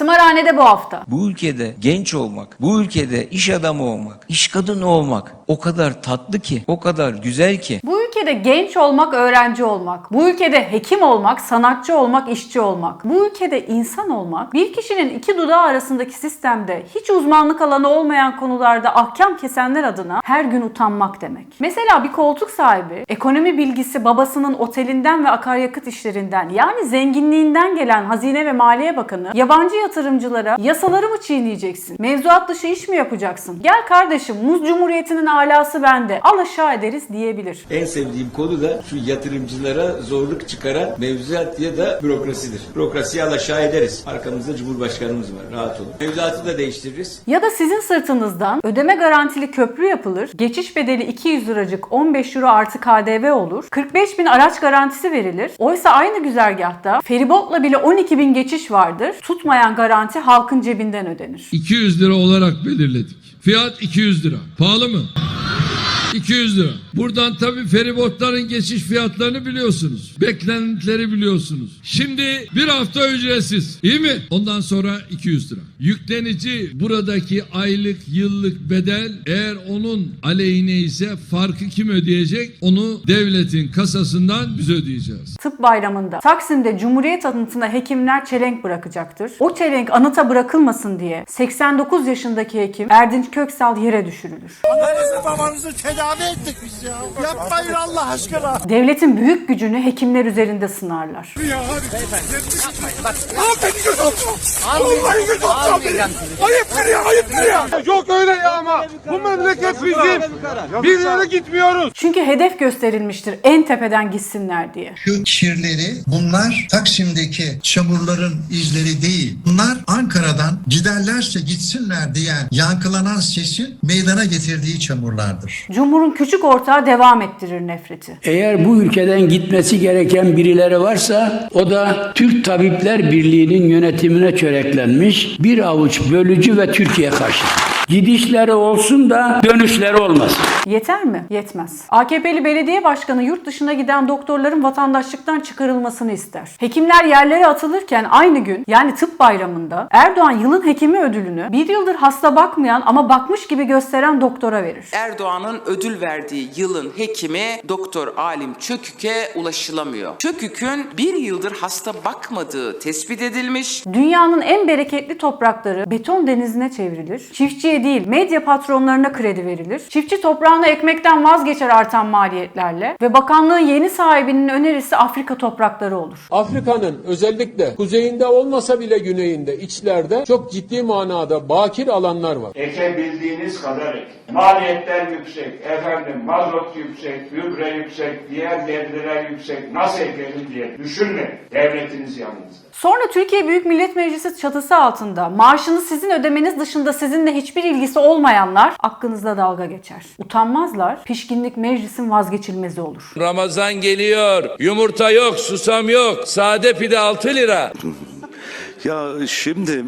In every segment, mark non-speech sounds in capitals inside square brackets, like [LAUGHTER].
Tımarhanede bu hafta. Bu ülkede genç olmak, bu ülkede iş adamı olmak, iş kadını olmak o kadar tatlı ki, o kadar güzel ki. Bu ülkede genç olmak, öğrenci olmak, bu ülkede hekim olmak, sanatçı olmak, işçi olmak, bu ülkede insan olmak, bir kişinin iki dudağı arasındaki sistemde hiç uzmanlık alanı olmayan konularda ahkam kesenler adına her gün utanmak demek. Mesela bir koltuk sahibi, ekonomi bilgisi babasının otelinden ve akaryakıt işlerinden yani zenginliğinden gelen Hazine ve Maliye Bakanı yabancı yatırımcılara yasaları mı çiğneyeceksin? Mevzuat dışı iş mi yapacaksın? Gel kardeşim Muz Cumhuriyeti'nin alası bende. Al aşağı ederiz diyebilir. En sevdiğim konu da şu yatırımcılara zorluk çıkaran mevzuat ya da bürokrasidir. Bürokrasiyi alaşağı ederiz. Arkamızda Cumhurbaşkanımız var. Rahat olun. Mevzuatı da değiştiririz. Ya da sizin sırtınızdan ödeme garantili köprü yapılır, geçiş bedeli 200 liracık 15 euro artı KDV olur, 45 bin araç garantisi verilir. Oysa aynı güzergahta feribotla bile 12 bin geçiş vardır. Tutmayan garanti halkın cebinden ödenir. 200 lira olarak belirledik. Fiyat 200 lira. Pahalı mı? 200 lira. Buradan tabii feribotların geçiş fiyatlarını biliyorsunuz. Beklentileri biliyorsunuz. Şimdi bir hafta ücretsiz. İyi mi? Ondan sonra 200 lira. Yüklenici buradaki aylık yıllık bedel eğer onun aleyhine ise farkı kim ödeyecek? Onu devletin kasasından biz ödeyeceğiz. Tıp bayramında Taksim'de Cumhuriyet anıtına hekimler çelenk bırakacaktır. O çelenk anıta bırakılmasın diye 89 yaşındaki hekim Erdinç Köksal yere düşürülür. Annenizi babanızı tedavi ettik biz ya. Yapmayın Allah aşkına. Devletin büyük gücünü hekimler üzerinde sınarlar. Ya hadi. Al beni götür. Vallahi götür beni. Ayıptır ya ayıptır ya. Yok öyle ya ama bu memleket bizim. Bir yere gitmiyoruz. Çünkü hedef gösterilmiştir en tepeden gitsinler diye. Şu kirleri bunlar Taksim'deki çamurların izleri değil. Bunlar Ankara'dan giderlerse gitsinler diyen yankılanan sesin meydana getirdiği çamurlardır. Cumhur'un küçük ortağı devam ettirir nefreti. Eğer bu ülkeden gitmesi gereken birileri varsa o da Türk Tabipler Birliği'nin yönetimine çöreklenmiş bir avuç bölücü ve Türkiye karşı. Gidişleri olsun da dönüşleri olmasın. Yeter mi? Yetmez. AKP'li belediye başkanı yurt dışına giden doktorların vatandaşlıktan çıkarılmasını ister. Hekimler yerlere atılırken aynı gün yani tıp bayramında Erdoğan yılın hekimi ödülünü bir yıldır hasta bakmayan ama bakmış gibi gösteren doktora verir. Erdoğan'ın ödül verdiği yılın hekimi Doktor Alim Çökük'e ulaşılamıyor. Çökük'ün bir yıldır hasta bakmadığı tespit edilmiş. Dünyanın en bereketli toprakları beton denizine çevrilir. Çiftçiye değil medya patronlarına kredi verilir. Çiftçi toprağını ekmekten vazgeçer artan maliyetlerle ve bakanlığın yeni sahibinin önerisi Afrika toprakları olur. Afrika'nın özellikle kuzeyinde olmasa bile güneyinde, içlerde çok ciddi manada bakir alanlar var. Ekebildiğiniz kadar ekin. Maliyetler yüksek, efendim mazot yüksek, gübre yüksek, diğer gelirler yüksek. Nasıl ekelim diye düşünmeyin. Devletiniz yanınızda. Sonra Türkiye Büyük Millet Meclisi çatısı altında maaşını sizin ödemeniz dışında sizinle hiçbir ilgisi olmayanlar hakkınızda dalga geçer. Utanmazlar, pişkinlik meclisin vazgeçilmezi olur. Ramazan geliyor. Yumurta yok, susam yok. Sade pide 6 lira. [LAUGHS] Ya şimdi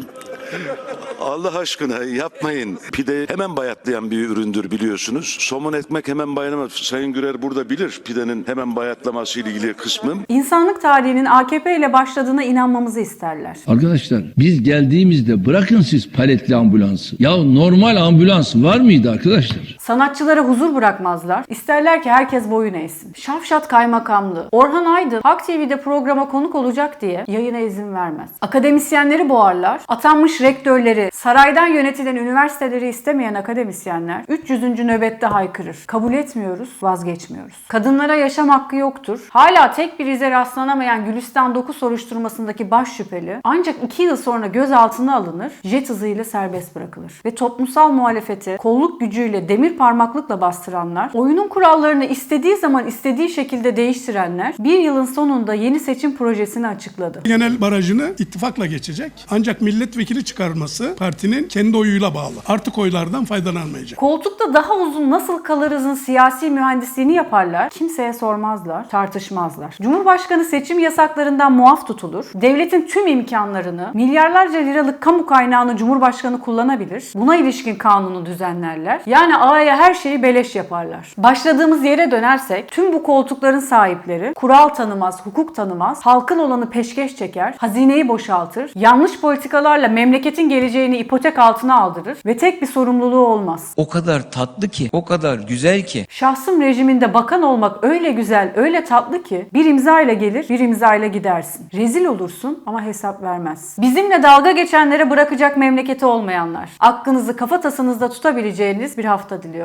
Allah aşkına yapmayın. Pide hemen bayatlayan bir üründür biliyorsunuz. Somun ekmek hemen bayatlamaz. Sayın Gürer burada bilir pidenin hemen bayatlaması ile ilgili kısmı. İnsanlık tarihinin AKP ile başladığına inanmamızı isterler. Arkadaşlar biz geldiğimizde bırakın siz paletli ambulansı. Ya normal ambulans var mıydı arkadaşlar? Sanatçılara huzur bırakmazlar. İsterler ki herkes boyun eğsin. Şafşat Kaymakamlığı. Orhan Aydın Halk TV'de programa konuk olacak diye yayına izin vermez. Akademisyenleri boğarlar. Atanmış rektörleri, saraydan yönetilen üniversiteleri istemeyen akademisyenler 300. nöbette haykırır. Kabul etmiyoruz, vazgeçmiyoruz. Kadınlara yaşam hakkı yoktur. Hala tek bir ize rastlanamayan Gülistan 9 soruşturmasındaki baş şüpheli ancak 2 yıl sonra gözaltına alınır, jet hızıyla serbest bırakılır. Ve toplumsal muhalefeti kolluk gücüyle demir parmaklıkla bastıranlar, oyunun kurallarını istediği zaman istediği şekilde değiştirenler bir yılın sonunda yeni seçim projesini açıkladı. Genel barajını ittifakla geçecek. Ancak milletvekili çıkarması Parti'nin kendi oyuyla bağlı. Artık oylardan faydalanmayacak. Koltukta daha uzun nasıl kalırızın siyasi mühendisliğini yaparlar. Kimseye sormazlar, tartışmazlar. Cumhurbaşkanı seçim yasaklarından muaf tutulur. Devletin tüm imkanlarını, milyarlarca liralık kamu kaynağını Cumhurbaşkanı kullanabilir. Buna ilişkin kanunu düzenlerler. Yani ağaya her şeyi beleş yaparlar. Başladığımız yere dönersek tüm bu koltukların sahipleri kural tanımaz, hukuk tanımaz, halkın olanı peşkeş çeker, hazineyi boşaltır, yanlış politikalarla memleketin geleceğini ipotek altına aldırır ve tek bir sorumluluğu olmaz. O kadar tatlı ki, o kadar güzel ki. Şahsım rejiminde bakan olmak öyle güzel, öyle tatlı ki bir imza ile gelir, bir imza ile gidersin. Rezil olursun ama hesap vermez. Bizimle dalga geçenlere bırakacak memleketi olmayanlar. Aklınızı kafatasınızda tutabileceğiniz bir hafta diliyorum.